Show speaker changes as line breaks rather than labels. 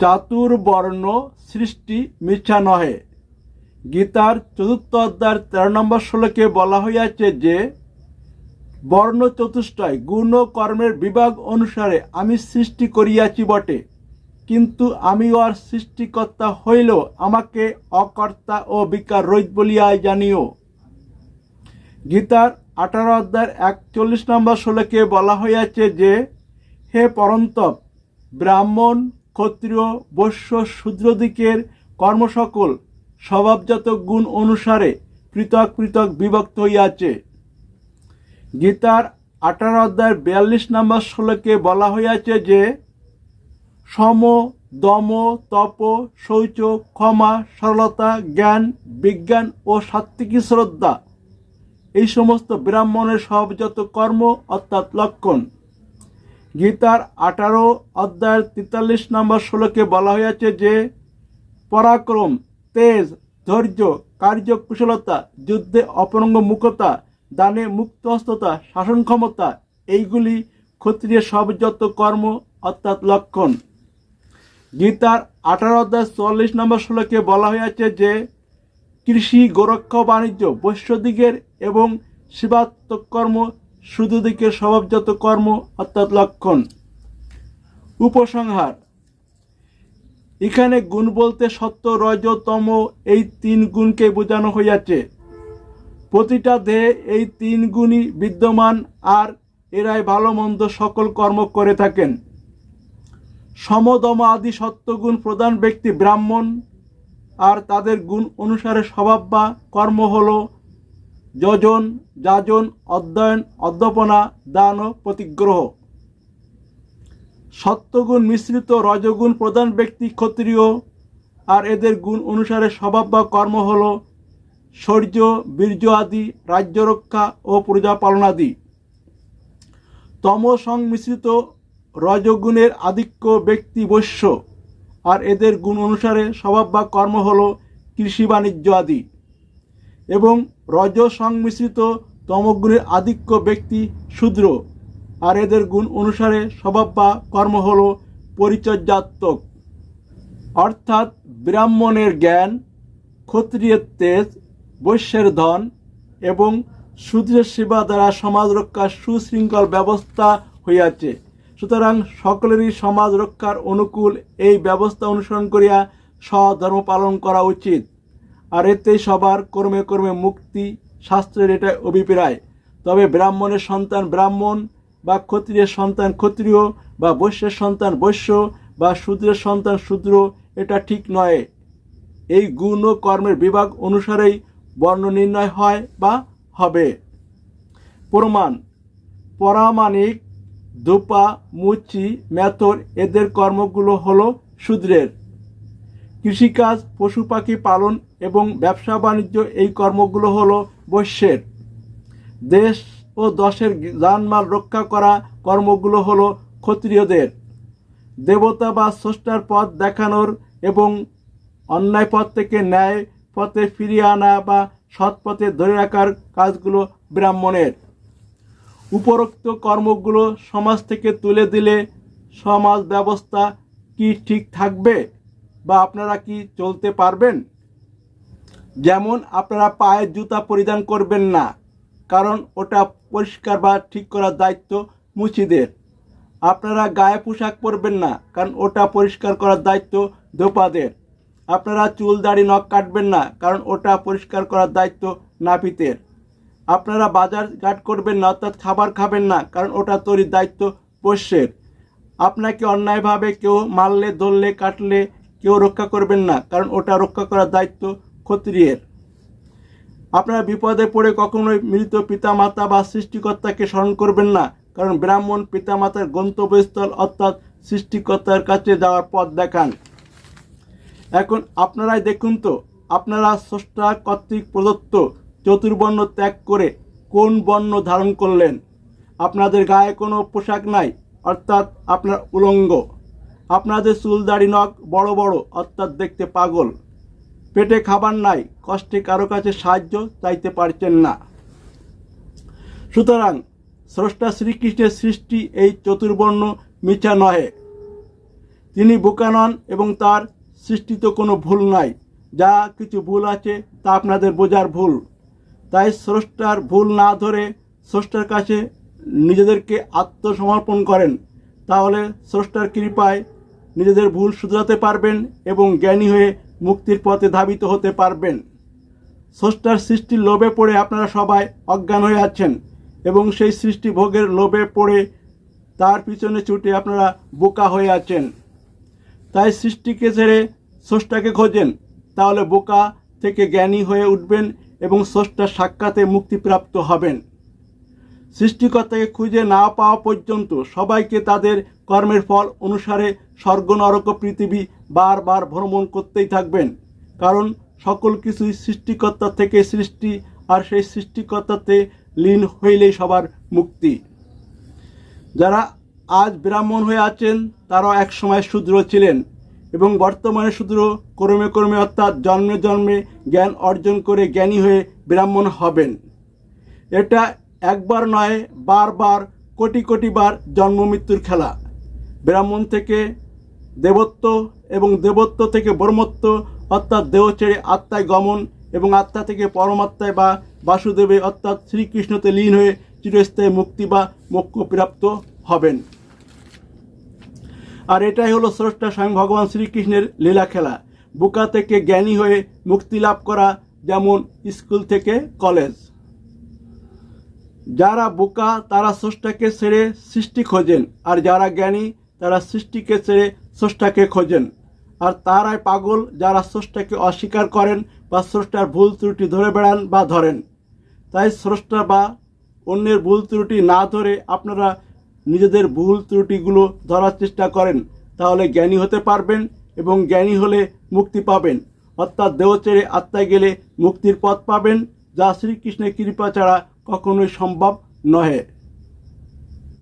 চাতুর্বর্ণ সৃষ্টি মিথ্যা নহে। গীতার চতুর্থ অধ্যায়ের তেরো নম্বর শ্লোকে বলা হইয়াছে যে, বর্ণ চতুষ্টয় গুণ কর্মের বিভাগ অনুসারে আমি সৃষ্টি করিয়াছি বটে, কিন্তু আমি আর সৃষ্টিকর্তা হইল আমাকে অকর্তা ও বিকার রহিত বলিয়া জানিও। গীতার আঠারো অধ্যায়ের একচল্লিশ নম্বর শ্লোকে বলা হইয়াছে যে, হে পরন্তপ, ব্রাহ্মণ ক্ষত্রিয়, বৈশ্য, শূদ্রদিকের কর্মসকল স্বভাবজাত গুণ অনুসারে পৃথক পৃথক বিভক্ত হইয়াছে। গীতার আঠারো অধ্যায়ের বিয়াল্লিশ নম্বর শ্লোকে বলা হইয়াছে যে, সম, দম, তপ, শৌচ, ক্ষমা, সরলতা, জ্ঞান, বিজ্ঞান ও সাত্ত্বিকী শ্রদ্ধা এই সমস্ত ব্রাহ্মণের সবযত কর্ম অর্থাৎ লক্ষণ। গীতার আঠারো অধ্যায়ের তেতাল্লিশ নম্বর শ্লোকে বলা হয়েছে যে, পরাক্রম, তেজ, ধৈর্য, কার্যকুশলতা, যুদ্ধে অপরঙ্গ মুখতা, দানে মুক্তহস্ততা শাসন ক্ষমতা এইগুলি ক্ষত্রিয় সবযত কর্ম অর্থাৎ লক্ষণ। গীতার আঠারো অধ্যায় চুয়াল্লিশ নম্বর শ্লোকে বলা হয়েছে যে, কৃষি, গোরক্ষ, বাণিজ্য বৈশ্যদিকের এবং শিবাত্মক কর্ম শুধুদিকের স্বভাবজাত কর্ম, অর্থাৎ লক্ষণ। উপসংহার। এখানে গুণ বলতে সত্য রজতম এই তিন গুণকে বোঝানো হইয়াছে। প্রতিটা দেহে এই তিন গুণই বিদ্যমান আর এরাই ভালো মন্দ সকল কর্ম করে থাকেন। সমদম আদি সত্যগুণ প্রধান ব্যক্তি ব্রাহ্মণ, আর তাদের গুণ অনুসারে স্বভাব বা কর্ম হল যজন, যাজন, অধ্যয়ন, অধ্যাপনা, দান ও প্রতিগ্রহ। সত্যগুণ মিশ্রিত রজগুণ প্রধান ব্যক্তি ক্ষত্রিয়, আর এদের গুণ অনুসারে স্বভাব বা কর্ম হল শৌর্য, বীর্য আদি, রাজ্য রক্ষা ও প্রজা পালনাদি তম সংমিশ্রিত রজগুণের আধিক্য ব্যক্তি বৈশ্য, আর এদের গুণ অনুসারে স্বভাব বা কর্ম হল কৃষি বাণিজ্য আদি। এবং রজ সংমিশ্রিত তমগুণের আধিক্য ব্যক্তি শূদ্র, আর এদের গুণ অনুসারে স্বভাব বা কর্ম হল পরিচর্যাত্মক। অর্থাৎ ব্রাহ্মণের জ্ঞান, ক্ষত্রিয়ের তেজ, বৈশ্যের ধন এবং শূদ্রের সেবা দ্বারা সমাজ রক্ষার সুশৃঙ্খল ব্যবস্থা হইয়াছে। সুতরাং সকলেরই সমাজ রক্ষার অনুকূল এই ব্যবস্থা অনুসরণ করিয়া স্বধর্ম পালন করা উচিত। আর এতে সবার কর্মে কর্মে মুক্তি শাস্ত্রের এটা অভিপ্রায়। তবে ব্রাহ্মণের সন্তান ব্রাহ্মণ বা ক্ষত্রিয়ের সন্তান ক্ষত্রিয় বা বৈশ্যের সন্তান বৈশ্য বা শূদ্রের সন্তান শূদ্র, এটা ঠিক নয়। এই গুণ ও কর্মের বিভাগ অনুসারেই বর্ণ নির্ণয় হয় বা হবে। প্রমাণ, পরামাণিক, ধূপা, মুচি মেথর এদের কর্মগুলো হলো শূদ্রের। কৃষিকাজ, পশু পাখি পালন এবং ব্যবসা বাণিজ্য এই কর্মগুলো হলো বৈশ্যের। দেশ ও দশের জানমাল রক্ষা করা কর্মগুলো হলো ক্ষত্রিয়দের। দেবতা বা স্রষ্টার পথ দেখানোর এবং অন্যায় পথ থেকে ন্যায় পথে ফিরিয়ে আনা বা সৎ পথে ধরে রাখার কাজগুলো ব্রাহ্মণের। উপরোক্ত কর্মগুলো সমাজ থেকে তুলে দিলে সমাজ ব্যবস্থা কি ঠিক থাকবে বা আপনারা কি চলতে পারবেন? যেমন আপনারা পায়ের জুতা পরিধান করবেন না, কারণ ওটা পরিষ্কার বা ঠিক করার দায়িত্ব মুচিদের আপনারা গায়ে পোশাক পরবেন না, কারণ ওটা পরিষ্কার করার দায়িত্ব ধোপাদের। আপনারা চুল দাড়ি নখ কাটবেন না, কারণ ওটা পরিষ্কার করার দায়িত্ব নাপিতের। আপনারা বাজার ঘাট করবেন না, অর্থাৎ খাবার খাবেন না, কারণ ওটা তৈরির দায়িত্ব পোষ্যের। আপনাকে অন্যায়ভাবে কেউ মারলে, ধরলে, কাটলে কেউ রক্ষা করবেন না, কারণ ওটা রক্ষা করার দায়িত্ব ক্ষত্রিয়ের। আপনারা বিপদে পড়ে কখনোই মৃত পিতামাতা বা সৃষ্টিকর্তাকে স্মরণ করবেন না, কারণ ব্রাহ্মণ পিতামাতার গন্তব্যস্থল অর্থাৎ সৃষ্টিকর্তার কাছে যাওয়ার পথ দেখান। এখন আপনারাই দেখুন তো, আপনারা স্রষ্টা কর্তৃক প্রদত্ত চতুর্বর্ণ ত্যাগ করে কোন বর্ণ ধারণ করলেন? আপনাদের গায়ে কোনো পোশাক নাই, অর্থাৎ আপনার উলঙ্গ। আপনাদের চুল দাড়ি নখ বড় বড়, অর্থাৎ দেখতে পাগল। পেটে খাবার নাই, কষ্টে কারও কাছে সাহায্য চাইতে পারছেন না। সুতরাং স্রষ্টা শ্রীকৃষ্ণের সৃষ্টি এই চতুর্বর্ণ মিছা নহে। তিনি বোকা নন এবং তার সৃষ্টিত কোনো ভুল নাই। যা কিছু ভুল আছে তা আপনাদের বোঝার ভুল। তাই স্রষ্টার ভুল না ধরে স্রষ্টার কাছে নিজেদেরকে আত্মসমর্পণ করেন। তাহলে স্রষ্টার কৃপায় নিজেদের ভুল শুধরাতে পারবেন এবং জ্ঞানী হয়ে মুক্তির পথে ধাবিত হতে পারবেন। স্রষ্টার সৃষ্টির লোভে পড়ে আপনারা সবাই অজ্ঞান হয়ে আছেন এবং সেই সৃষ্টি ভোগের লোভে পড়ে তার পিছনে ছুটে আপনারা বোকা হয়ে আছেন। তাই সৃষ্টিকে ছেড়ে স্রষ্টাকে খোঁজেন, তাহলে বোকা থেকে জ্ঞানী হয়ে উঠবেন এবং স্রষ্টার সাক্ষাতে মুক্তিপ্রাপ্ত হবেন। সৃষ্টিকর্তাকে খুঁজে না পাওয়া পর্যন্ত সবাইকে তাদের কর্মের ফল অনুসারে স্বর্গ নরক পৃথিবী বারবার ভ্রমণ করতেই থাকবেন। কারণ সকল কিছুই সৃষ্টিকর্তা থেকে সৃষ্টি, আর সেই সৃষ্টিকর্তাতে লীন হইলেই সবার মুক্তি। যারা আজ ব্রাহ্মণ হয়ে আছেন, তারাও একসময় শূদ্র ছিলেন এবং বর্তমানে শূদ্র কর্মে কর্মে অর্থাৎ জন্মে জন্মে জ্ঞান অর্জন করে জ্ঞানী হয়ে ব্রাহ্মণ হবেন। এটা একবার নয়, বারবার, কোটি কোটি বার জন্ম মৃত্যুর খেলা। ব্রাহ্মণ থেকে দেবত্ব এবং দেবত্ব থেকে ব্রহ্মত্ব অর্থাৎ দেহ ছেড়ে আত্মায় গমন এবং আত্মা থেকে পরমাত্মায় বা বাসুদেবে অর্থাৎ শ্রীকৃষ্ণতে লীন হয়ে চিরস্থায়ী মুক্তি বা মোক্ষ প্রাপ্ত হবেন। আর এটাই হলো স্রষ্টা স্বয়ং ভগবান শ্রীকৃষ্ণের লীলা খেলা। বোকা থেকে জ্ঞানী হয়ে মুক্তি লাভ করা যেমন স্কুল থেকে কলেজ। যারা বোকা, তারা স্রষ্টাকে ছেড়ে সৃষ্টি খোঁজেন। আর যারা জ্ঞানী, তারা সৃষ্টিকে ছেড়ে স্রষ্টাকে খোঁজেন। আর তারাই পাগল যারা স্রষ্টাকে অস্বীকার করেন বা স্রষ্টার ভুল ত্রুটি ধরে বেড়ান বা ধরেন। তাই স্রষ্টা বা অন্যের ভুল ত্রুটি না ধরে আপনারা নিজেদের ভুল ত্রুটিগুলো ধরার চেষ্টা করেন, তাহলে জ্ঞানী হতে পারবেন এবং জ্ঞানী হলে মুক্তি পাবেন। অর্থাৎ দেহ ছেড়ে আত্মায় গেলে মুক্তির পথ পাবেন, যা শ্রীকৃষ্ণের কৃপা ছাড়া কখনোই সম্ভব নহে।